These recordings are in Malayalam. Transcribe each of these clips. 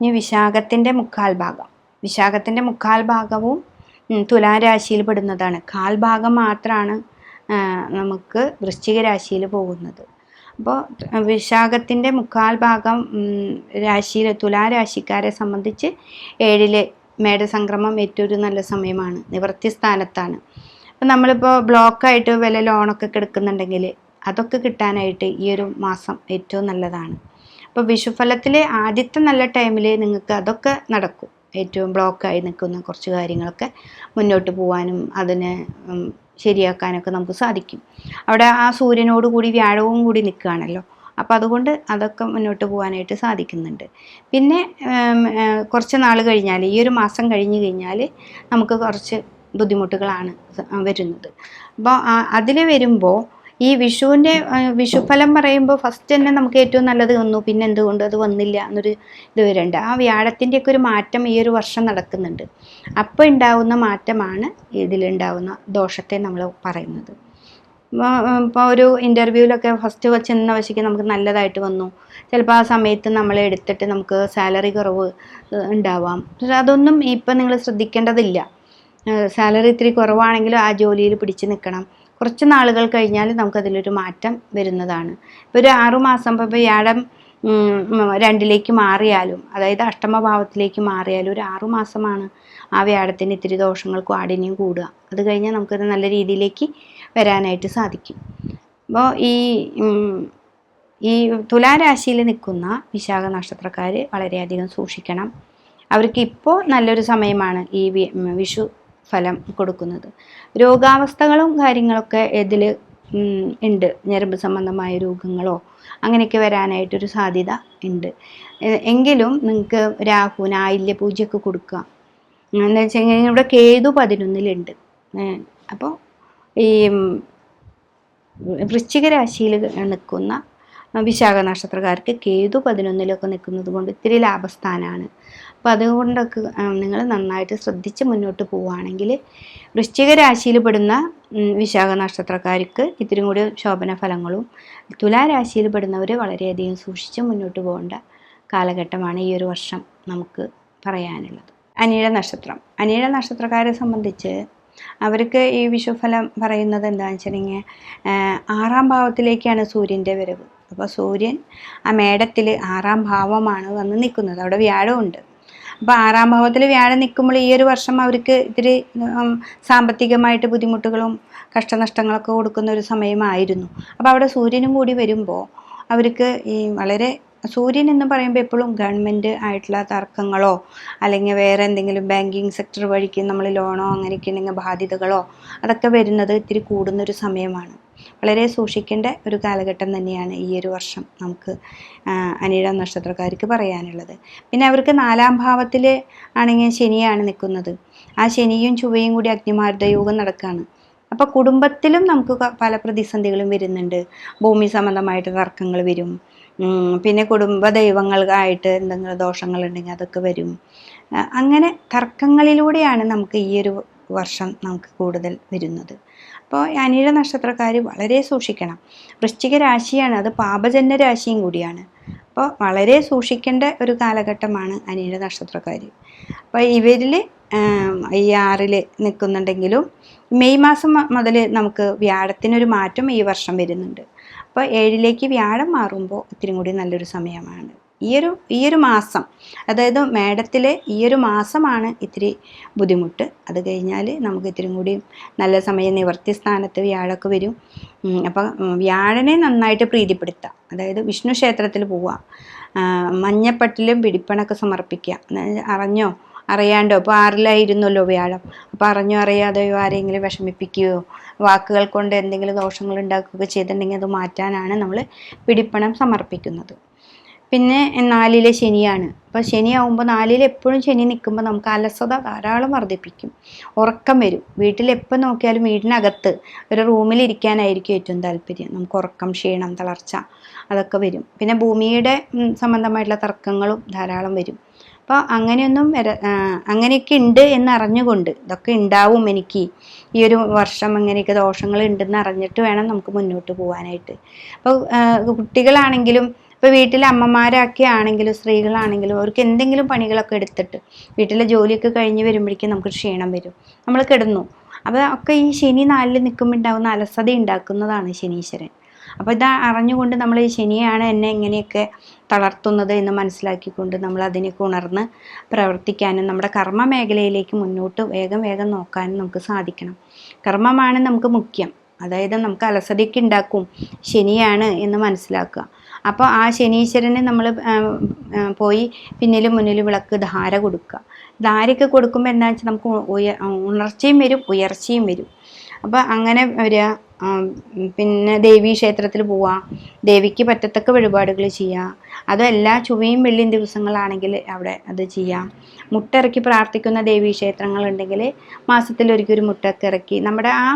ഇനി വിശാഖത്തിന്റെ മുക്കാൽ ഭാഗം. വിശാഖത്തിന്റെ മുക്കാൽ ഭാഗവും തുലാം തുലാരാശിയിൽ പെടുന്നതാണ്. കാൽ ഭാഗം മാത്രമാണ് നമുക്ക് വൃശ്ചിക രാശിയിൽ പോകുന്നത്. അപ്പോൾ വിശാഖത്തിന്റെ മുക്കാൽ ഭാഗം രാശിയിൽ തുലാരാശിക്കാരെ സംബന്ധിച്ച് ഏഴിലെ മേടസംക്രമം ഏറ്റവും ഒരു നല്ല സമയമാണ്. നിവൃത്തി സ്ഥാനത്താണ്. അപ്പം നമ്മളിപ്പോൾ ബ്ലോക്കായിട്ട് വല്ല ലോണൊക്കെ കിടക്കുന്നുണ്ടെങ്കിൽ അതൊക്കെ കിട്ടാനായിട്ട് ഈ ഒരു മാസം ഏറ്റവും നല്ലതാണ്. അപ്പോൾ വിഷുഫലത്തിലെ ആദ്യത്തെ നല്ല ടൈമിൽ നിങ്ങൾക്ക് അതൊക്കെ നടക്കും. ഏറ്റവും ബ്ലോക്കായി നിൽക്കുന്ന കുറച്ച് കാര്യങ്ങളൊക്കെ മുന്നോട്ട് പോകാനും അതിനെ ശരിയാക്കാനൊക്കെ നമുക്ക് സാധിക്കും. അവിടെ ആ സൂര്യനോട് കൂടി വ്യാഴവും കൂടി നിൽക്കുകയാണല്ലോ. അപ്പോൾ അതുകൊണ്ട് അതൊക്കെ മുന്നോട്ട് പോകാനായിട്ട് സാധിക്കുന്നുണ്ട്. പിന്നെ കുറച്ച് നാൾ കഴിഞ്ഞാൽ ഈ ഒരു മാസം കഴിഞ്ഞ് കഴിഞ്ഞാൽ നമുക്ക് കുറച്ച് ബുദ്ധിമുട്ടുകളാണ് വരുന്നത്. അപ്പോൾ അതിൽ വരുമ്പോൾ ഈ വിഷുവിന്റെ വിഷുഫലം പറയുമ്പോൾ ഫസ്റ്റ് തന്നെ നമുക്ക് ഏറ്റവും നല്ലത് വന്നു. പിന്നെ എന്തുകൊണ്ട് അത് വന്നില്ല എന്നൊരു ഇത് വരുന്നുണ്ട് ആ വ്യാഴത്തിന്റെയൊക്കെ ഒരു മാറ്റം ഈ ഒരു വർഷം നടക്കുന്നുണ്ട്. അപ്പോൾ ഉണ്ടാവുന്ന മാറ്റമാണ് ഇതിലുണ്ടാവുന്ന ദോഷത്തെ നമ്മൾ പറയുന്നത്. ഇപ്പോൾ ഒരു ഇന്റർവ്യൂവിലൊക്കെ ഫസ്റ്റ് ചെന്ന വശയ്ക്ക് നമുക്ക് നല്ലതായിട്ട് വന്നു. ചിലപ്പോൾ ആ സമയത്ത് നമ്മൾ എടുത്തിട്ട് നമുക്ക് സാലറി കുറവ് ഉണ്ടാവാം പക്ഷെ അതൊന്നും ഇപ്പം നിങ്ങൾ ശ്രദ്ധിക്കേണ്ടതില്ല. സാലറി ഇത്തിരി കുറവാണെങ്കിലും ആ ജോലിയിൽ പിടിച്ച് നിൽക്കണം കുറച്ച് നാളുകൾ കഴിഞ്ഞാൽ നമുക്കതിലൊരു മാറ്റം വരുന്നതാണ്. ഇപ്പോൾ ഒരു ആറുമാസം ഇപ്പോൾ വ്യാഴം രണ്ടിലേക്ക് മാറിയാലും അതായത് അഷ്ടമഭാവത്തിലേക്ക് മാറിയാലും ഒരു ആറുമാസമാണ് ആ വ്യാഴത്തിന് ഇത്തിരി ദോഷങ്ങൾ കാഠിന്യം കൂടുക. അത് കഴിഞ്ഞാൽ നമുക്കത് നല്ല രീതിയിലേക്ക് വരാനായിട്ട് സാധിക്കും. അപ്പോൾ ഈ ഈ തുലാരാശിയിൽ നിൽക്കുന്ന വിശാഖ നക്ഷത്രക്കാർ വളരെയധികം സൂക്ഷിക്കണം. അവർക്ക് ഇപ്പോൾ നല്ലൊരു സമയമാണ് ഈ വിഷു ഫലം കൊടുക്കുന്നത്. രോഗാവസ്ഥകളും കാര്യങ്ങളൊക്കെ ഇതിൽ ഉണ്ട്. ഞരമ്പ് സംബന്ധമായ രോഗങ്ങളോ അങ്ങനെയൊക്കെ വരാനായിട്ടൊരു സാധ്യത ഉണ്ട്. എങ്കിലും നിങ്ങൾക്ക് രാഹുവിന് ആയില്യ പൂജയൊക്കെ കൊടുക്കുക എന്ന് കഴിഞ്ഞാൽ ഇവിടെ കേതു പതിനൊന്നിലുണ്ട്. അപ്പോൾ ഈ വൃശ്ചിക രാശിയിൽ നിൽക്കുന്ന വിശാഖ നക്ഷത്രക്കാർക്ക് കേതു പതിനൊന്നിലൊക്കെ നിൽക്കുന്നത് കൊണ്ട് ഇത്തിരി ലാഭസ്ഥാനമാണ് അപ്പോൾ അതുകൊണ്ടൊക്കെ നിങ്ങൾ നന്നായിട്ട് ശ്രദ്ധിച്ച് മുന്നോട്ട് പോവുകയാണെങ്കിൽ വൃശ്ചിക രാശിയിൽ പെടുന്ന വിശാഖ നക്ഷത്രക്കാർക്ക് ഇത്തിരി കൂടി ശോഭന ഫലങ്ങളും തുലാരാശിയിൽ പെടുന്നവർ വളരെയധികം സൂക്ഷിച്ച് മുന്നോട്ട് പോകേണ്ട കാലഘട്ടമാണ് ഈ ഒരു വർഷം നമുക്ക് പറയാനുള്ളത്. അനിഴ നക്ഷത്രം. അനിഴ നക്ഷത്രക്കാരെ സംബന്ധിച്ച് അവർക്ക് ഈ വിഷുഫലം പറയുന്നത് എന്താണെന്ന് വെച്ചിട്ടുണ്ടെങ്കിൽ ആറാം ഭാവത്തിലേക്കാണ് സൂര്യന്റെ വരവ്. അപ്പോൾ സൂര്യൻ ആ മേടത്തിൽ ആറാം ഭാവമാണ് വന്ന് നിൽക്കുന്നത്. അവിടെ വ്യാഴമുണ്ട് അപ്പോൾ ആറാം ഭാവത്തിൽ വ്യാഴം നിൽക്കുമ്പോൾ ഈ ഒരു വർഷം അവർക്ക് ഇത്തിരി സാമ്പത്തികമായിട്ട് ബുദ്ധിമുട്ടുകളും കഷ്ടനഷ്ടങ്ങളൊക്കെ കൊടുക്കുന്ന ഒരു സമയമായിരുന്നു. അപ്പോൾ അവിടെ സൂര്യനും കൂടി വരുമ്പോൾ അവർക്ക് ഈ വളരെ സൂര്യൻ എന്ന് പറയുമ്പോൾ എപ്പോഴും ഗവൺമെന്റ് ആയിട്ടുള്ള തർക്കങ്ങളോ അല്ലെങ്കിൽ വേറെ എന്തെങ്കിലും ബാങ്കിങ് സെക്ടർ വഴിക്ക് നമ്മൾ ലോണോ അങ്ങനെയൊക്കെ ഉണ്ടെങ്കിൽ ബാധ്യതകളോ അതൊക്കെ വരുന്നത് ഇത്തിരി കൂടുന്നൊരു സമയമാണ്. വളരെ സൂക്ഷിക്കേണ്ട ഒരു കാലഘട്ടം തന്നെയാണ് ഈ ഒരു വർഷം നമുക്ക് അനിഴം നക്ഷത്രക്കാർക്ക് പറയാനുള്ളത്. പിന്നെ അവർക്ക് നാലാം ഭാവത്തിൽ ആണെങ്കിൽ ശനിയാണ് നിൽക്കുന്നത്. ആ ശനിയും ചുവയും കൂടി അഗ്നിമാരുത യോഗം നടക്കുകയാണ് അപ്പോൾ കുടുംബത്തിലും നമുക്ക് പല പ്രതിസന്ധികളും വരുന്നുണ്ട്. ഭൂമി സംബന്ധമായിട്ട് തർക്കങ്ങൾ വരും. പിന്നെ കുടുംബ ദൈവങ്ങൾക്കായിട്ട് എന്തെങ്കിലും ദോഷങ്ങളുണ്ടെങ്കിൽ അതൊക്കെ വരും. അങ്ങനെ തർക്കങ്ങളിലൂടെയാണ് നമുക്ക് ഈ ഒരു വർഷം നമുക്ക് കൂടുതൽ വരുന്നത്. അപ്പോൾ അനിഴ നക്ഷത്രക്കാർ വളരെ സൂക്ഷിക്കണം. വൃശ്ചിക രാശിയാണ് അത് പാപജന്യ രാശിയും കൂടിയാണ്. അപ്പോൾ വളരെ സൂക്ഷിക്കേണ്ട ഒരു കാലഘട്ടമാണ് അനിഴ നക്ഷത്രക്കാർ അപ്പോൾ ഇവരിൽ ഈ ആറിൽ നിൽക്കുന്നുണ്ടെങ്കിലും മെയ് മാസം മുതൽ നമുക്ക് വ്യാഴത്തിനൊരു മാറ്റം ഈ വർഷം വരുന്നുണ്ട്. അപ്പോൾ ഏഴിലേക്ക് വ്യാഴം മാറുമ്പോൾ ഇത്തിരി കൂടി നല്ലൊരു സമയമാണ്. ഈ ഈയൊരു മാസം അതായത് മേടത്തിലെ ഈയൊരു മാസമാണ് ഇത്തിരി ബുദ്ധിമുട്ട്. അത് കഴിഞ്ഞാൽ നമുക്ക് ഇത്തിരി കൂടി നല്ല സമയം നിവർത്തി സ്ഥാനത്ത് വ്യാഴമൊക്കെ വരും. അപ്പം വ്യാഴനെ നന്നായിട്ട് പ്രീതിപ്പെടുത്തുക. അതായത് വിഷ്ണു ക്ഷേത്രത്തിൽ പോവുക. മഞ്ഞപ്പട്ടിലും പിടിപ്പണൊക്കെ സമർപ്പിക്കുക. അറിഞ്ഞോ? അറിയാണ്ടോ? ഇപ്പോൾ ആറിലായിരുന്നല്ലോ വ്യാഴം. അപ്പോൾ അറിഞ്ഞോ? അറിയാതെയോ ആരെങ്കിലും വിഷമിപ്പിക്കുകയോ വാക്കുകൾ കൊണ്ട് എന്തെങ്കിലും ദോഷങ്ങൾ ഉണ്ടാക്കുകയോ ചെയ്തിട്ടുണ്ടെങ്കിൽ അത് മാറ്റാനാണ് നമ്മൾ പിടിപ്പണം സമർപ്പിക്കുന്നത്. പിന്നെ നാലിലെ ശനിയാണ്. അപ്പോൾ ശനിയാവുമ്പോൾ നാലിൽ എപ്പോഴും ശനി നിൽക്കുമ്പോൾ നമുക്ക് അലസത ധാരാളം വർദ്ധിപ്പിക്കും. ഉറക്കം വരും. വീട്ടിൽ എപ്പോൾ നോക്കിയാലും വീടിനകത്ത് ഒരു റൂമിൽ ഇരിക്കാനായിരിക്കും ഏറ്റവും താല്പര്യം. നമുക്ക് ഉറക്കം ക്ഷീണം തളർച്ച അതൊക്കെ വരും. പിന്നെ ഭൂമിയുടെ സംബന്ധമായിട്ടുള്ള തർക്കങ്ങളും ധാരാളം വരും. അപ്പോൾ അങ്ങനെയൊന്നും വര അങ്ങനെയൊക്കെ ഉണ്ട് എന്നറിഞ്ഞുകൊണ്ട് ഇതൊക്കെ ഉണ്ടാവും എനിക്ക്. ഈ ഒരു വർഷം അങ്ങനെയൊക്കെ ദോഷങ്ങൾ ഉണ്ടെന്ന് അറിഞ്ഞിട്ട് വേണം നമുക്ക് മുന്നോട്ട് പോകാനായിട്ട് അപ്പോൾ കുട്ടികളാണെങ്കിലും ഇപ്പോൾ വീട്ടിലെ അമ്മമാരൊക്കെ ആണെങ്കിലും സ്ത്രീകളാണെങ്കിലും അവർക്ക് എന്തെങ്കിലും പണികളൊക്കെ എടുത്തിട്ട് വീട്ടിലെ ജോലിയൊക്കെ കഴിഞ്ഞ് വരുമ്പോഴേക്കും നമുക്ക് ക്ഷീണം വരും. നമ്മൾ കിടന്നു. അപ്പോൾ ഒക്കെ ഈ ശനി നാലിൽ നിൽക്കുമ്പോൾ ഉണ്ടാകുന്ന അലസത ഉണ്ടാക്കുന്നതാണ് ശനീശ്വരൻ. അപ്പോൾ ഇത് അറിഞ്ഞുകൊണ്ട് നമ്മൾ ഈ ശനിയാണ് എന്നെ ഇങ്ങനെയൊക്കെ തളർത്തുന്നത് എന്ന് മനസ്സിലാക്കിക്കൊണ്ട് നമ്മൾ അതിനൊക്കെ ഉണർന്ന് പ്രവർത്തിക്കാനും നമ്മുടെ കർമ്മ മേഖലയിലേക്ക് മുന്നോട്ട് വേഗം വേഗം നോക്കാനും നമുക്ക് സാധിക്കണം. കർമ്മമാണ് നമുക്ക് മുഖ്യം. അതായത് നമുക്ക് അലസതയ്ക്ക് ഉണ്ടാക്കും. ശനിയാണ് എന്ന് മനസ്സിലാക്കുക. അപ്പോൾ ആ ശനീശ്വരന് നമ്മൾ പോയി പിന്നിലും മുന്നിലും വിളക്ക് ധാര കൊടുക്കുക. ധാരയ്ക്ക് കൊടുക്കുമ്പോൾ എന്താ വെച്ചാൽ നമുക്ക് ഉയ ഉണർച്ചയും വരും ഉയർച്ചയും വരും. അപ്പോൾ അങ്ങനെ വരിക പിന്നെ ദേവീ ക്ഷേത്രത്തിൽ പോവുക ദേവിക്ക് പറ്റത്തക്ക വഴിപാടുകൾ ചെയ്യുക. അതും എല്ലാ ചൊവ്വയും വെള്ളിയും ദിവസങ്ങളാണെങ്കിൽ അവിടെ അത് ചെയ്യാം മുട്ടിറക്കി പ്രാർത്ഥിക്കുന്ന ദേവീ ക്ഷേത്രങ്ങളുണ്ടെങ്കിൽ മാസത്തിലൊരിക്കൽ ഒരു മുട്ടൊക്കെ ഇറക്കി. നമ്മുടെ ആ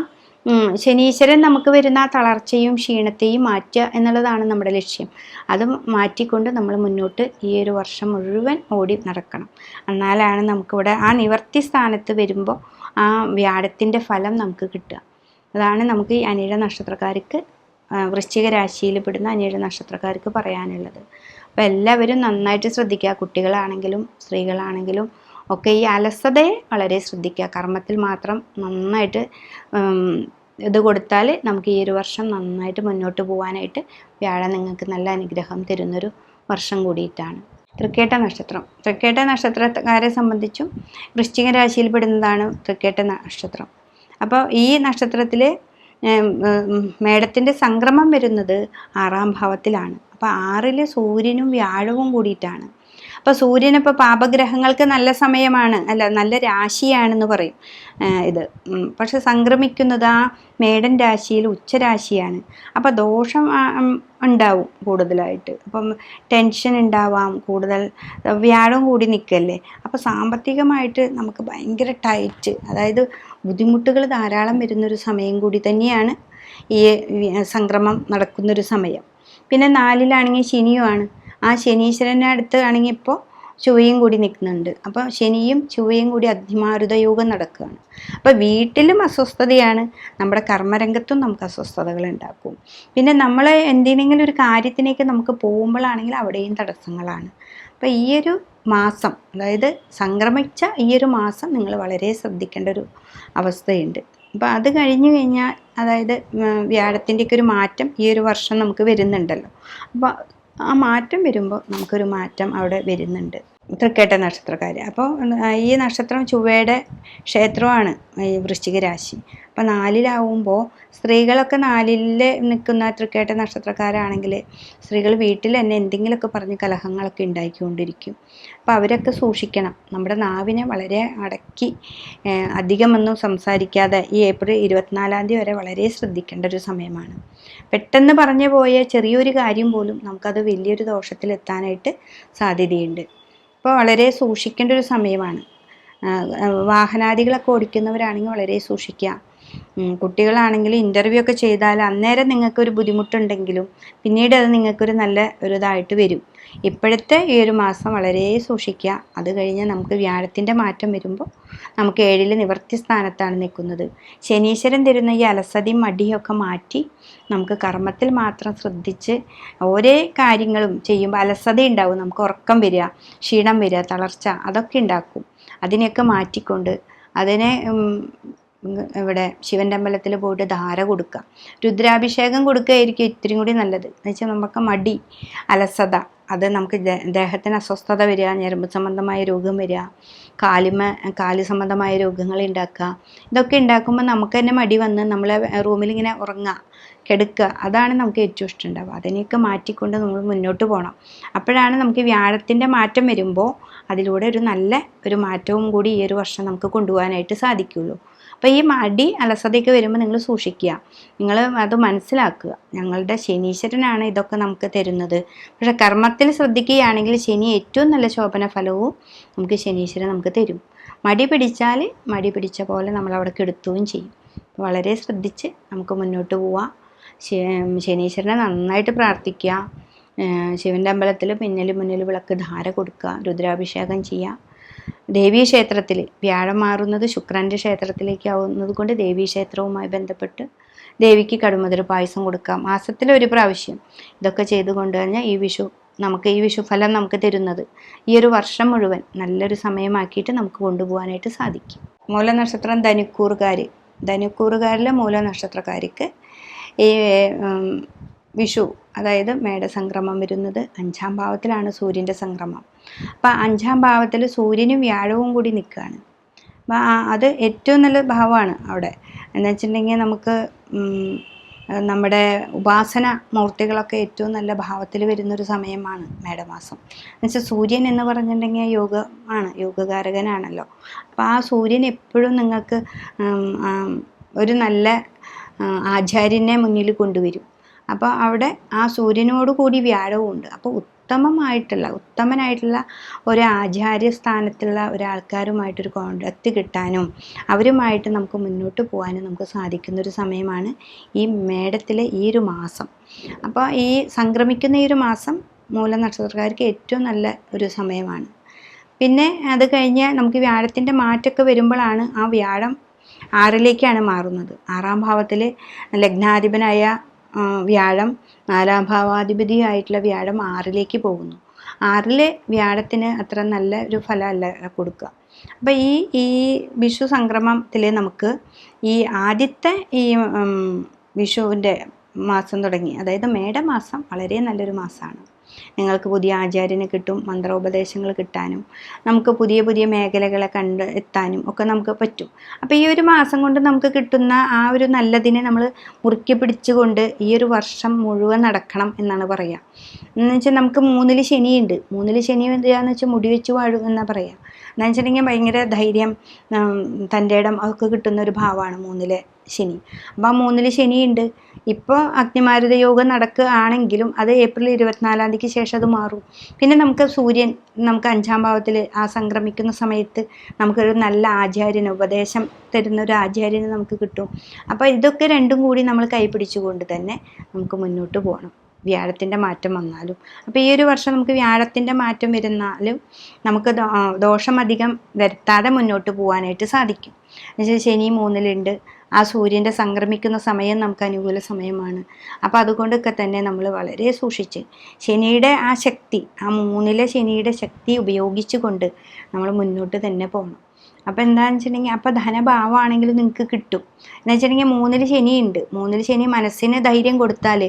ശനീശ്വരൻ നമുക്ക് വരുന്ന തളർച്ചയും ക്ഷീണത്തെയും മാറ്റുക എന്നുള്ളതാണ് നമ്മുടെ ലക്ഷ്യം. അത് മാറ്റിക്കൊണ്ട് നമ്മൾ മുന്നോട്ട് ഈ ഒരു വർഷം മുഴുവൻ ഓടി നടക്കണം. എന്നാലാണ് നമുക്കിവിടെ ആ നിവർത്തി സ്ഥാനത്ത് വരുമ്പോൾ ആ വ്യാഴത്തിന്റെ ഫലം നമുക്ക് കിട്ടുക. അതാണ് നമുക്ക് ഈ അനിഴ നക്ഷത്രക്കാർക്ക് വൃശ്ചിക രാശിയിൽ പെടുന്ന അനിഴ നക്ഷത്രക്കാർക്ക് പറയാനുള്ളത്. അപ്പോൾ എല്ലാവരും നന്നായിട്ട് ശ്രദ്ധിക്കുക. കുട്ടികളാണെങ്കിലും സ്ത്രീകളാണെങ്കിലും ഒക്കെ ഈ അലസതയെ വളരെ ശ്രദ്ധിക്കുക. കർമ്മത്തിൽ മാത്രം നന്നായിട്ട് ഇത് കൊടുത്താൽ നമുക്ക് ഈ ഒരു വർഷം നന്നായിട്ട് മുന്നോട്ട് പോകാനായിട്ട് വ്യാഴം നിങ്ങൾക്ക് നല്ല അനുഗ്രഹം തരുന്നൊരു വർഷം കൂടിയിട്ടാണ്. തൃക്കേട്ട നക്ഷത്രം. തൃക്കേട്ട നക്ഷത്രക്കാരെ സംബന്ധിച്ചും വൃശ്ചിക രാശിയിൽ പെടുന്നതാണ് തൃക്കേട്ട നക്ഷത്രം. അപ്പോൾ ഈ നക്ഷത്രത്തിൽ മേടത്തിന്റെ സംക്രമം വരുന്നത് ആറാം ഭാവത്തിലാണ്. അപ്പോൾ ആറിൽ സൂര്യനും വ്യാഴവും കൂടിയിട്ടാണ്. അപ്പോൾ സൂര്യനിപ്പോൾ പാപഗ്രഹങ്ങൾക്ക് നല്ല സമയമാണ്. അല്ല നല്ല രാശിയാണെന്ന് പറയും. ഇത്. പക്ഷെ സംക്രമിക്കുന്നത് ആ മേടൻ രാശിയിൽ ഉച്ചരാശിയാണ് അപ്പോൾ ദോഷം ഉണ്ടാവും കൂടുതലായിട്ട്. അപ്പം ടെൻഷൻ ഉണ്ടാവാം കൂടുതൽ വ്യാഴം കൂടി നിൽക്കല്ലേ? അപ്പോൾ സാമ്പത്തികമായിട്ട് നമുക്ക് ഭയങ്കര ടൈറ്റ്. അതായത് ബുദ്ധിമുട്ടുകൾ ധാരാളം വരുന്നൊരു സമയം കൂടി തന്നെയാണ് ഈ സംക്രമം നടക്കുന്നൊരു സമയം. പിന്നെ നാലിലാണെങ്കിൽ ശനിയുമാണ്. ആ ശനീശ്വരന്റെ അടുത്ത് ആണെങ്കിൽ ഇപ്പോൾ ചൊവ്വയും കൂടി നിൽക്കുന്നുണ്ട്. അപ്പോൾ ശനിയും ചൊവ്വയും കൂടി അധിമാരുത യോഗം നടക്കുകയാണ്. അപ്പോൾ വീട്ടിലും അസ്വസ്ഥതയാണ്. നമ്മുടെ കർമ്മരംഗത്തും നമുക്ക് അസ്വസ്ഥതകൾ ഉണ്ടാക്കും. പിന്നെ നമ്മൾ എന്തിനെങ്കിലും ഒരു കാര്യത്തിനേക്ക് നമുക്ക് പോകുമ്പോഴാണെങ്കിൽ അവിടെയും തടസ്സങ്ങളാണ്. അപ്പോൾ ഈ ഒരു മാസം അതായത് സംക്രമിച്ച ഈ ഒരു മാസം നിങ്ങൾ വളരെ ശ്രദ്ധിക്കേണ്ട ഒരു അവസ്ഥയുണ്ട്. അപ്പോൾ അത് കഴിഞ്ഞു കഴിഞ്ഞാൽ അതായത് വ്യാഴത്തിന്റെയൊക്കെ ഒരു മാറ്റം ഈ ഒരു വർഷം നമുക്ക് വരുന്നുണ്ടല്ലോ. അപ്പോൾ ആ മാറ്റം വരുമ്പോൾ നമുക്കൊരു മാറ്റം അവിടെ വരുന്നുണ്ട്. തൃക്കേട്ട നക്ഷത്രക്കാർ അപ്പോൾ ഈ നക്ഷത്രം ചൊവ്വയുടെ ക്ഷേത്രമാണ് ഈ വൃശ്ചിക രാശി. അപ്പോൾ നാലിലാവുമ്പോൾ സ്ത്രീകളൊക്കെ നാലിൽ നിൽക്കുന്ന തൃക്കേട്ട നക്ഷത്രക്കാരാണെങ്കിൽ സ്ത്രീകൾ വീട്ടിൽ തന്നെ എന്തെങ്കിലുമൊക്കെ പറഞ്ഞ് കലഹങ്ങളൊക്കെ ഉണ്ടാക്കിക്കൊണ്ടിരിക്കും അപ്പോൾ അവരൊക്കെ സൂക്ഷിക്കണം. നമ്മുടെ നാവിനെ വളരെ അടക്കി അധികമൊന്നും സംസാരിക്കാതെ ഈ ഏപ്രിൽ ഇരുപത്തിനാലാം തീയതി വരെ വളരെ ശ്രദ്ധിക്കേണ്ട ഒരു സമയമാണ്. പെട്ടെന്ന് പറഞ്ഞു പോയ ചെറിയൊരു കാര്യം പോലും നമുക്കത് വലിയൊരു ദോഷത്തിലെത്താനായിട്ട് സാധ്യതയുണ്ട്. അപ്പോൾ വളരെ സൂക്ഷിക്കേണ്ട ഒരു സമയമാണ്. വാഹനാദികളൊക്കെ ഓടിക്കുന്നവരാണെങ്കിൽ വളരെ സൂക്ഷിക്കുക. കുട്ടികളാണെങ്കിൽ ഇന്റർവ്യൂ ഒക്കെ ചെയ്താൽ അന്നേരം നിങ്ങൾക്കൊരു ബുദ്ധിമുട്ടുണ്ടെങ്കിലും പിന്നീട് അത് നിങ്ങൾക്കൊരു നല്ല ഒരു ഇതായിട്ട് വരും. ഇപ്പോഴത്തെ ഈ ഒരു മാസം വളരെ സൂക്ഷിക്കുക. അത് കഴിഞ്ഞ് നമുക്ക് വ്യാഴത്തിന്റെ മാറ്റം വരുമ്പോൾ നമുക്ക് ഏഴിൽ നിവർത്തി സ്ഥാനത്താണ് നിൽക്കുന്നത്. ശനീശ്വരൻ തരുന്ന ഈ അലസതയും മടിയൊക്കെ മാറ്റി നമുക്ക് കർമ്മത്തിൽ മാത്രം ശ്രദ്ധിച്ച് ഓരോ കാര്യങ്ങളും ചെയ്യുമ്പോൾ അലസത ഉണ്ടാവും. നമുക്ക് ഉറക്കം വരിക ക്ഷീണം വരിക തളർച്ച അതൊക്കെ ഉണ്ടാക്കും. അതിനെയൊക്കെ മാറ്റിക്കൊണ്ട് അതിനെ ഇവിടെ ശിവന്റെ അമ്പലത്തിൽ പോയിട്ട് ധാര കൊടുക്കുക രുദ്രാഭിഷേകം കൊടുക്കുകയായിരിക്കും ഇത്തിരി കൂടി നല്ലത്. എന്ന് വെച്ചാൽ നമുക്ക് മടി അലസത അത് നമുക്ക് ദേഹത്തിന് അസ്വസ്ഥത വരിക ഞരമ്പ് സംബന്ധമായ രോഗം വരിക കാലിമ കാൽ സംബന്ധമായ രോഗങ്ങൾ ഉണ്ടാക്കുക ഇതൊക്കെ ഉണ്ടാക്കുമ്പോൾ നമുക്ക് തന്നെ മടി വന്ന് നമ്മൾ റൂമിൽ ഇങ്ങനെ ഉറങ്ങുക കെടുക്കുക അതാണ് നമുക്ക് ഏറ്റവും ഇഷ്ടം ഉണ്ടാവുക അതിനെയൊക്കെ മാറ്റിക്കൊണ്ട് നമ്മൾ മുന്നോട്ട് പോകണം അപ്പോഴാണ് നമുക്ക് വ്യാഴത്തിന്റെ മാറ്റം വരുമ്പോൾ അതിലൂടെ ഒരു നല്ല ഒരു മാറ്റവും കൂടി ഈ ഒരു വർഷം നമുക്ക് കൊണ്ടുപോകാനായിട്ട് സാധിക്കുള്ളൂ. അപ്പോൾ ഈ മടി അലസതയൊക്കെ വരുമ്പോൾ നിങ്ങൾ സൂക്ഷിക്കുക. നിങ്ങൾ അത് മനസ്സിലാക്കുക. ഞങ്ങളുടെ ശനീശ്വരനാണ് ഇതൊക്കെ നമുക്ക് തരുന്നത്. പക്ഷേ കർമ്മത്തിൽ ശ്രദ്ധിക്കുകയാണെങ്കിൽ ശനി ഏറ്റവും നല്ല ശോഭന ഫലവും നമുക്ക് ശനീശ്വരൻ നമുക്ക് തരും. മടി പിടിച്ചാൽ മടി പിടിച്ച പോലെ നമ്മൾ അവിടെ കെടുത്തുകയും ചെയ്യും. വളരെ ശ്രദ്ധിച്ച് നമുക്ക് മുന്നോട്ട് പോവാം. ശനീശ്വരനെ നന്നായിട്ട് പ്രാർത്ഥിക്കുക. ശിവന്റെ അമ്പലത്തിൽ പിന്നിൽ മുന്നിൽ വിളക്ക് ധാര കൊടുക്കുക. രുദ്രാഭിഷേകം ചെയ്യുക. ദേവീക്ഷേത്രത്തിൽ വ്യാഴം മാറുന്നത് ശുക്രന്റെ ക്ഷേത്രത്തിലേക്ക് ആവുന്നത് കൊണ്ട് ദേവീക്ഷേത്രവുമായി ബന്ധപ്പെട്ട് ദേവിക്ക് കടുമധുര പായസം കൊടുക്കാം. മാസത്തിൽ ഒരു പ്രാവശ്യം ഇതൊക്കെ ചെയ്തു കൊണ്ടുകഴിഞ്ഞാൽ ഈ വിഷു നമുക്ക് ഈ വിഷുഫലം നമുക്ക് തരുന്നത് ഈ ഒരു വർഷം മുഴുവൻ നല്ലൊരു സമയമാക്കിയിട്ട് നമുക്ക് കൊണ്ടുപോകാനായിട്ട് സാധിക്കും. മൂലനക്ഷത്രം ധനുക്കൂറുകാർ ധനുക്കൂറുകാരിലെ മൂലനക്ഷത്രക്കാർക്ക് ഈ വിഷു അതായത് മേടസംക്രമം വരുന്നത് അഞ്ചാം ഭാവത്തിലാണ് സൂര്യന്റെ സംക്രമം. അപ്പം അഞ്ചാം ഭാവത്തിൽ സൂര്യനും വ്യാഴവും കൂടി നിൽക്കുകയാണ് അപ്പം അത് ഏറ്റവും നല്ല ഭാവമാണ് അവിടെ. എന്ന് വെച്ചിട്ടുണ്ടെങ്കിൽ നമുക്ക് നമ്മുടെ ഉപാസന മൂർത്തികളൊക്കെ ഏറ്റവും നല്ല ഭാവത്തിൽ വരുന്നൊരു സമയമാണ് മേടമാസം. എന്നുവെച്ചാൽ സൂര്യൻ എന്ന് പറഞ്ഞിട്ടുണ്ടെങ്കിൽ യോഗമാണ് യോഗകാരകനാണല്ലോ. അപ്പോൾ ആ സൂര്യൻ എപ്പോഴും നിങ്ങൾക്ക് ഒരു നല്ല ആചാര്യനെ മുന്നിൽ കൊണ്ടുവരും. അപ്പോൾ അവിടെ ആ സൂര്യനോട് കൂടി വ്യാഴവും ഉണ്ട് അപ്പോൾ ഉത്തമമായിട്ടുള്ള ഉത്തമനായിട്ടുള്ള ഒരു ആചാര്യ സ്ഥാനത്തുള്ള ഒരാൾക്കാരുമായിട്ടൊരു കോണ്ടാക്ട് കിട്ടാനും അവരുമായിട്ട് നമുക്ക് മുന്നോട്ട് പോകാനും നമുക്ക് സാധിക്കുന്ന ഒരു സമയമാണ് ഈ മേടത്തിലെ ഈ ഒരു മാസം. അപ്പോൾ ഈ സംക്രമിക്കുന്ന ഈ ഒരു മാസം മൂലനക്ഷത്രക്കാർക്ക് ഏറ്റവും നല്ല ഒരു സമയമാണ്. പിന്നെ അത് കഴിഞ്ഞ് നമുക്ക് വ്യാഴത്തിന്റെ മാറ്റമൊക്കെ വരുമ്പോഴാണ് ആ വ്യാഴം ആറിലേക്കാണ് മാറുന്നത്. ആറാം ഭാവത്തിൽ ലഗ്നാധിപനായ വ്യാഴം നാലാം ഭാവാധിപതിയായിട്ടുള്ള വ്യാഴം ആറിലേക്ക് പോകുന്നു. ആറിലെ വ്യാഴത്തിന് അത്ര നല്ല ഒരു ഫലമല്ല കൊടുക്കുക. അപ്പോൾ ഈ ഈ വിഷു സംക്രമത്തിൽ നമുക്ക് ഈ ആദ്യത്തെ ഈ വിഷുവിന്റെ മാസം തുടങ്ങി അതായത് മേടമാസം വളരെ നല്ലൊരു മാസമാണ് നിങ്ങൾക്ക് പുതിയ ആചാര്യനെ കിട്ടും മന്ത്രോപദേശങ്ങൾ കിട്ടാനും നമുക്ക് പുതിയ പുതിയ മേഖലകളെ കണ്ട് എത്താനും ഒക്കെ നമുക്ക് പറ്റും. അപ്പോൾ ഈ ഒരു മാസം കൊണ്ട് നമുക്ക് കിട്ടുന്ന ആ ഒരു നല്ലതിനെ നമ്മൾ മുറുക്കി പിടിച്ചുകൊണ്ട് ഈ ഒരു വർഷം മുഴുവൻ നടക്കണം എന്നാണ് പറയുക എന്ന് വെച്ചാൽ നമുക്ക് മൂന്നിൽ ശനിയുണ്ട്. മൂന്നിൽ ശനി എന്താന്ന് വെച്ചാൽ മുടി വെച്ച് വാഴും എന്നാണ് പറയുക എന്ന് വെച്ചിട്ടുണ്ടെങ്കിൽ ഭയങ്കര ധൈര്യം തന്റെ ഇടം ഒക്കെ കിട്ടുന്ന ഒരു ഭാവമാണ് മൂന്നിലെ. ശനി. അപ്പോൾ ആ മൂന്നിൽ ശനിയുണ്ട്. ഇപ്പോൾ അഗ്നിമാരുത യോഗം നടക്കുകയാണെങ്കിലും അത് ഏപ്രിൽ ഇരുപത്തിനാലാം തീയതിക്ക് ശേഷം അത് മാറും. പിന്നെ നമുക്ക് സൂര്യൻ നമുക്ക് അഞ്ചാം ഭാവത്തിൽ ആ സംക്രമിക്കുന്ന സമയത്ത് നമുക്കൊരു നല്ല ആചാര്യന് ഉപദേശം തരുന്ന ഒരു ആചാര്യന് നമുക്ക് കിട്ടും. അപ്പോൾ ഇതൊക്കെ രണ്ടും കൂടി നമ്മൾ കൈപിടിച്ചുകൊണ്ട് തന്നെ നമുക്ക് മുന്നോട്ട് പോകണം. വ്യാഴത്തിന്റെ മാറ്റം വന്നാലും. അപ്പോൾ ഈ ഒരു വർഷം നമുക്ക് വ്യാഴത്തിന്റെ മാറ്റം വരുന്നാലും നമുക്ക് ദോഷം അധികം വരുത്താതെ മുന്നോട്ട് പോകാനായിട്ട് സാധിക്കും. എന്നുവെച്ചാൽ ശനി മൂന്നിലുണ്ട്. ആ സൂര്യന്റെ സംക്രമിക്കുന്ന സമയം നമുക്ക് അനുകൂല സമയമാണ്. അപ്പോൾ അതുകൊണ്ടൊക്കെ തന്നെ നമ്മൾ വളരെ സൂക്ഷിച്ച് ശനിയുടെ ആ ശക്തി ആ മൂന്നിലെ ശനിയുടെ ശക്തി ഉപയോഗിച്ചുകൊണ്ട് നമ്മൾ മുന്നോട്ട് തന്നെ പോകണം. അപ്പോൾ എന്താണെന്ന് വെച്ചിട്ടുണ്ടെങ്കിൽ അപ്പോൾ ധനഭാവമാണെങ്കിൽ നിങ്ങൾക്ക് കിട്ടും. എന്ന് വെച്ചിട്ടുണ്ടെങ്കിൽ മൂന്നിൽ ശനിയുണ്ട്. മൂന്നിൽ ശനി മനസ്സിന് ധൈര്യം കൊടുത്താൽ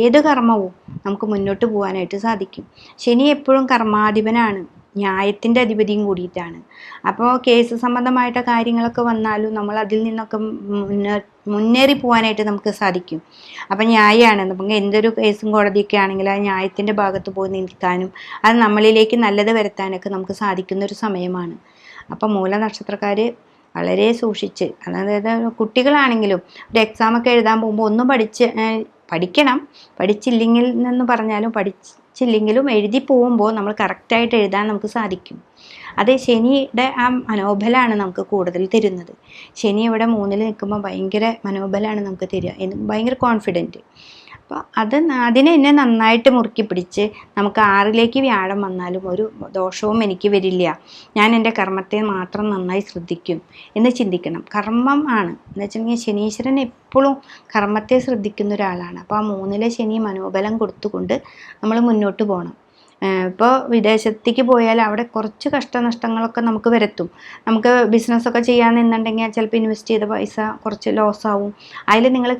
ഏത് കർമ്മവും നമുക്ക് മുന്നോട്ട് പോകാനായിട്ട് സാധിക്കും. ശനി എപ്പോഴും കർമാധിപനാണ്. ന്യായത്തിന്റെ അധിപതിയും കൂടിയിട്ടാണ്. അപ്പോൾ കേസ് സംബന്ധമായിട്ട് കാര്യങ്ങളൊക്കെ വന്നാലും നമ്മൾ അതിൽ നിന്നൊക്കെ മുന്നേ മുന്നേറി പോകാനായിട്ട് നമുക്ക് സാധിക്കും. അപ്പം ന്യായമാണ് നമുക്ക് എന്തൊരു കേസും കോടതിയൊക്കെ ആണെങ്കിൽ ആ ന്യായത്തിന്റെ ഭാഗത്ത് പോയി നിൽക്കാനും അത് നമ്മളിലേക്ക് നല്ലത് വരുത്താനൊക്കെ നമുക്ക് സാധിക്കുന്ന ഒരു സമയമാണ്. അപ്പം മൂലനക്ഷത്രക്കാർ വളരെ സൂക്ഷിച്ച്. അതായത് കുട്ടികളാണെങ്കിലും ഒരു എക്സാമൊക്കെ എഴുതാൻ പോകുമ്പോൾ ഒന്നും പഠിച്ച് പഠിക്കണം. പഠിച്ചില്ലെങ്കിൽ എന്ന് പറഞ്ഞാലും പഠിച്ചില്ലെങ്കിലും എഴുതി പോകുമ്പോൾ നമ്മൾ കറക്റ്റായിട്ട് എഴുതാൻ നമുക്ക് സാധിക്കും. അത് ശനിയുടെ ആ മനോബലമാണ് നമുക്ക് കൂടുതൽ തരുന്നത്. ശനി ഇവിടെ മൂന്നിൽ നിൽക്കുമ്പോൾ ഭയങ്കര മനോബലമാണ് നമുക്ക് തരിക. ഭയങ്കര കോൺഫിഡന്റ് അപ്പോൾ അത് അതിനെ എന്നെ നന്നായിട്ട് മുറുക്കി പിടിച്ച് നമുക്ക് ആറിലേക്ക് വ്യാഴം വന്നാലും ഒരു ദോഷവും എനിക്ക് വരില്ല. ഞാൻ എന്റെ കർമ്മത്തെ മാത്രം നന്നായി ശ്രദ്ധിക്കും എന്ന് ചിന്തിക്കണം. കർമ്മം ആണ്. എന്ന് വെച്ചിട്ടുണ്ടെങ്കിൽ ശനീശ്വരൻ എപ്പോഴും കർമ്മത്തെ ശ്രദ്ധിക്കുന്ന ഒരാളാണ്. അപ്പോൾ ആ മൂന്നിലെ ശനി മനോബലം കൊടുത്തുകൊണ്ട് നമ്മൾ മുന്നോട്ട് പോകണം ഇപ്പോൾ വിദേശത്തേക്ക് പോയാൽ അവിടെ കുറച്ച് കഷ്ടനഷ്ടങ്ങളൊക്കെ നമുക്ക് വരുത്തും. നമുക്ക് ബിസിനസ്സൊക്കെ ചെയ്യാമെന്നുണ്ടെങ്കിൽ ചിലപ്പോൾ ഇൻവെസ്റ്റ് ചെയ്ത പൈസ കുറച്ച് ലോസ് ആവും. അതിൽ നിങ്ങൾ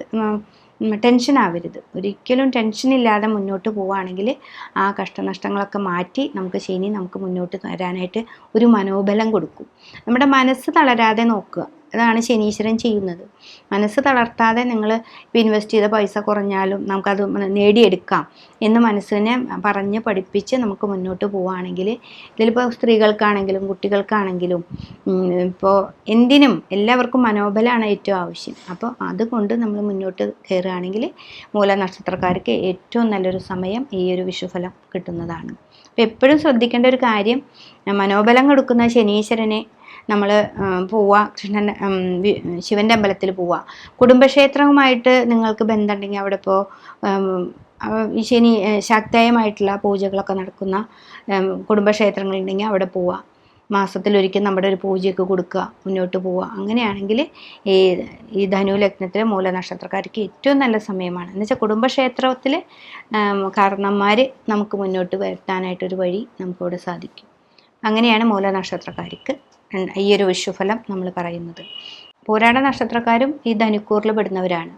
ടെൻഷൻ ആവരുത്. ഒരിക്കലും ടെൻഷൻ ഇല്ലാതെ മുന്നോട്ട് പോവുകയാണെങ്കിൽ ആ കഷ്ടനഷ്ടങ്ങളൊക്കെ മാറ്റി നമുക്ക് ശനി നമുക്ക് മുന്നോട്ട് വരാനായിട്ട് ഒരു മനോബലം കൊടുക്കും. നമ്മുടെ മനസ്സ് തളരാതെ നോക്കുക. അതാണ് ശനീശ്വരൻ ചെയ്യുന്നത്. മനസ്സ് തളർത്താതെ നിങ്ങൾ ഇപ്പോൾ ഇൻവെസ്റ്റ് ചെയ്ത പൈസ കുറഞ്ഞാലും നമുക്കത് നേടിയെടുക്കാം എന്ന് മനസ്സിനെ പറഞ്ഞ് പഠിപ്പിച്ച് നമുക്ക് മുന്നോട്ട് പോവുകയാണെങ്കിൽ ഇതിലിപ്പോൾ സ്ത്രീകൾക്കാണെങ്കിലും കുട്ടികൾക്കാണെങ്കിലും ഇപ്പോൾ എന്തിനും എല്ലാവർക്കും മനോബലമാണ് ഏറ്റവും ആവശ്യം. അപ്പോൾ അതുകൊണ്ട് നമ്മൾ മുന്നോട്ട് കയറുകയാണെങ്കിൽ മൂലനക്ഷത്രക്കാർക്ക് ഏറ്റവും നല്ലൊരു സമയം ഈ ഒരു വിഷുഫലം കിട്ടുന്നതാണ്. അപ്പോൾ എപ്പോഴും ശ്രദ്ധിക്കേണ്ട ഒരു കാര്യം മനോബലം കൊടുക്കുന്ന ശനീശ്വരനെ നമ്മൾ പോവുക കൃഷ്ണൻ ശിവന്റെ അമ്പലത്തിൽ പോവുക കുടുംബക്ഷേത്രവുമായിട്ട് നിങ്ങൾക്ക് ബന്ധമുണ്ടെങ്കിൽ അവിടെ ഇപ്പോൾ ശനി ശക്തമായിട്ടുള്ള പൂജകളൊക്കെ നടക്കുന്ന കുടുംബക്ഷേത്രങ്ങളുണ്ടെങ്കിൽ അവിടെ പോവുക മാസത്തിലൊരിക്കൽ നമ്മുടെ ഒരു പൂജയൊക്കെ കൊടുക്കുക മുന്നോട്ട് പോവുക അങ്ങനെയാണെങ്കിൽ ഈ ഈ ധനു ലഗ്നത്തിലെ മൂലനക്ഷത്രക്കാർക്ക് ഏറ്റവും നല്ല സമയമാണ്. എന്ന് വെച്ചാൽ കുടുംബക്ഷേത്രത്തിൽ കാരണന്മാർ നമുക്ക് മുന്നോട്ട് വരുത്താനായിട്ടൊരു വഴി നമുക്കിവിടെ സാധിക്കും. അങ്ങനെയാണ് മൂലനക്ഷത്രക്കാർക്ക് ഈ ഒരു വിഷുഫലം നമ്മൾ പറയുന്നത്. പൂരാട നക്ഷത്രക്കാരും ഈ ധനുക്കൂറിൽ പെടുന്നവരാണ്.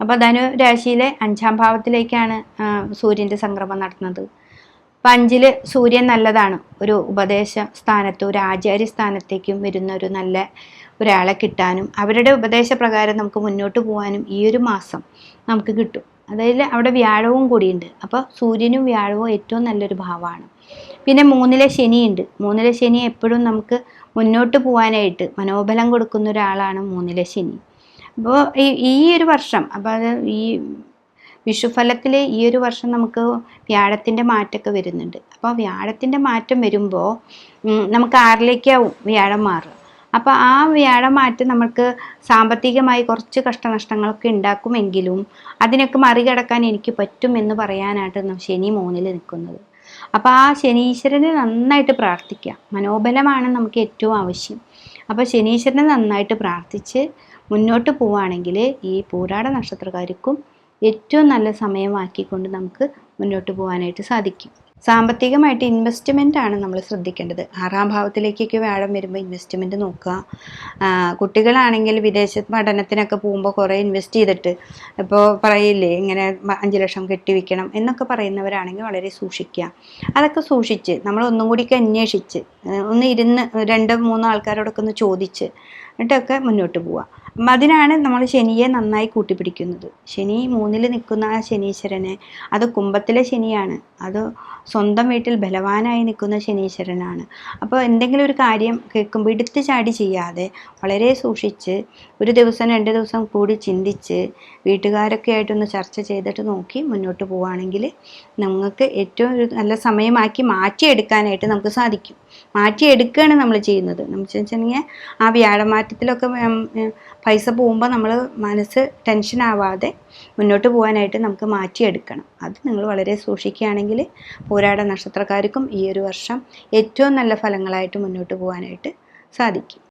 അപ്പോൾ ധനു രാശിയിലെ അഞ്ചാം ഭാവത്തിലേക്കാണ് സൂര്യന്റെ സംക്രമം നടത്തുന്നത് അപ്പം അഞ്ചിൽ സൂര്യൻ നല്ലതാണ്. ഒരു ഉപദേശ സ്ഥാനത്ത് ഒരു ആചാര്യ സ്ഥാനത്തേക്കും വരുന്ന ഒരു നല്ല ഒരാളെ കിട്ടാനും അവരുടെ ഉപദേശപ്രകാരം നമുക്ക് മുന്നോട്ട് പോകാനും ഈ ഒരു മാസം നമുക്ക് കിട്ടും. അതായത് അവിടെ വ്യാഴവും കൂടിയുണ്ട്. അപ്പോൾ സൂര്യനും വ്യാഴവും ഏറ്റവും നല്ലൊരു ഭാവമാണ്. പിന്നെ മൂന്നിലെ ശനിയുണ്ട്. മൂന്നിലെ ശനി എപ്പോഴും നമുക്ക് മുന്നോട്ട് പോകാനായിട്ട് മനോബലം കൊടുക്കുന്ന ഒരാളാണ് മൂന്നിലെ ശനി. അപ്പോൾ ഈ ഈ ഒരു വർഷം അപ്പോൾ അത് ഈ വിഷുഫലത്തിൽ ഈ ഒരു വർഷം നമുക്ക് വ്യാഴത്തിന്റെ മാറ്റമൊക്കെ വരുന്നുണ്ട്. അപ്പോൾ വ്യാഴത്തിന്റെ മാറ്റം വരുമ്പോൾ നമുക്ക് ആറിലേക്കാവും വ്യാഴം മാറുക. അപ്പോൾ ആ വ്യാഴമാറ്റം നമുക്ക് സാമ്പത്തികമായി കുറച്ച് കഷ്ടനഷ്ടങ്ങളൊക്കെ ഉണ്ടാക്കുമെങ്കിലും അതിനൊക്കെ മറികടക്കാൻ എനിക്ക് പറ്റും എന്ന് പറയാനായിട്ട് ശനി മൂന്നിൽ നിൽക്കുന്നത് അപ്പോൾ ആ ശനീശ്വരനെ നന്നായിട്ട് പ്രാർത്ഥിക്കുക. മനോബലമാണ് നമുക്ക് ഏറ്റവും ആവശ്യം. അപ്പോൾ ശനീശ്വരനെ നന്നായിട്ട് പ്രാർത്ഥിച്ച് മുന്നോട്ട് പോവുകയാണെങ്കിൽ ഈ പൂരാട നക്ഷത്രക്കാർക്കും ഏറ്റവും നല്ല സമയമാക്കിക്കൊണ്ട് നമുക്ക് മുന്നോട്ട് പോകാനായിട്ട് സാധിക്കും. സാമ്പത്തികമായിട്ട് ഇൻവെസ്റ്റ്മെന്റ് ആണ് നമ്മൾ ശ്രദ്ധിക്കേണ്ടത്. ആറാം ഭാവത്തിലേക്കൊക്കെ വ്യാഴം വരുമ്പോൾ ഇൻവെസ്റ്റ്മെന്റ് നോക്കുക. കുട്ടികളാണെങ്കിൽ വിദേശ പഠനത്തിനൊക്കെ പോകുമ്പോൾ കുറേ ഇൻവെസ്റ്റ് ചെയ്തിട്ട് ഇപ്പോൾ പറയില്ലേ ഇങ്ങനെ അഞ്ച് ലക്ഷം കെട്ടിവെക്കണം എന്നൊക്കെ പറയുന്നവരാണെങ്കിൽ വളരെ സൂക്ഷിക്കുക. അതൊക്കെ സൂക്ഷിച്ച് നമ്മൾ ഒന്നും കൂടിയൊക്കെ അന്വേഷിച്ച് ഒന്ന് ഇരുന്ന് രണ്ട് മൂന്നോ ആൾക്കാരോടൊക്കെ ഒന്ന് ചോദിച്ച് എന്നിട്ടൊക്കെ മുന്നോട്ട് പോവുക. അപ്പം അതിനാണ് നമ്മൾ ശനിയെ നന്നായി കൂട്ടിപ്പിടിക്കുന്നത്. ശനി മൂന്നിൽ നിൽക്കുന്ന ആ ശനീശ്വരനെ അത് കുംഭത്തിലെ ശനിയാണ്. അത് സ്വന്തം വീട്ടിൽ ബലവാനായി നിൽക്കുന്ന ശനീശ്വരനാണ്. അപ്പോൾ എന്തെങ്കിലും ഒരു കാര്യം കേൾക്കുമ്പോൾ എടുത്ത് ചാടി ചെയ്യാതെ വളരെ സൂക്ഷിച്ച് ഒരു ദിവസം രണ്ട് ദിവസം കൂടി ചിന്തിച്ച് വീട്ടുകാരൊക്കെ ആയിട്ടൊന്ന് ചർച്ച ചെയ്തിട്ട് നോക്കി മുന്നോട്ട് പോവുകയാണെങ്കിൽ നമുക്ക് ഏറ്റവും ഒരു നല്ല സമയമാക്കി മാറ്റിയെടുക്കാനായിട്ട് നമുക്ക് സാധിക്കും. മാറ്റിയെടുക്കുകയാണ് നമ്മൾ ചെയ്യുന്നത്. എന്ന് വെച്ചിട്ടുണ്ടെങ്കിൽ ആ വ്യാഴമാറ്റത്തിലൊക്കെ പൈസ പോകുമ്പോൾ നമ്മൾ മനസ്സ് ടെൻഷൻ ആവാതെ മുന്നോട്ട് പോകാനായിട്ട് നമുക്ക് മാറ്റിയെടുക്കണം. അത് നിങ്ങൾ വളരെ സൂക്ഷിക്കുകയാണെങ്കിൽ പോരാട നക്ഷത്രക്കാർക്കും ഈ ഒരു വർഷം ഏറ്റവും നല്ല ഫലങ്ങളായിട്ട് മുന്നോട്ട് പോകാനായിട്ട് സാധിക്കും.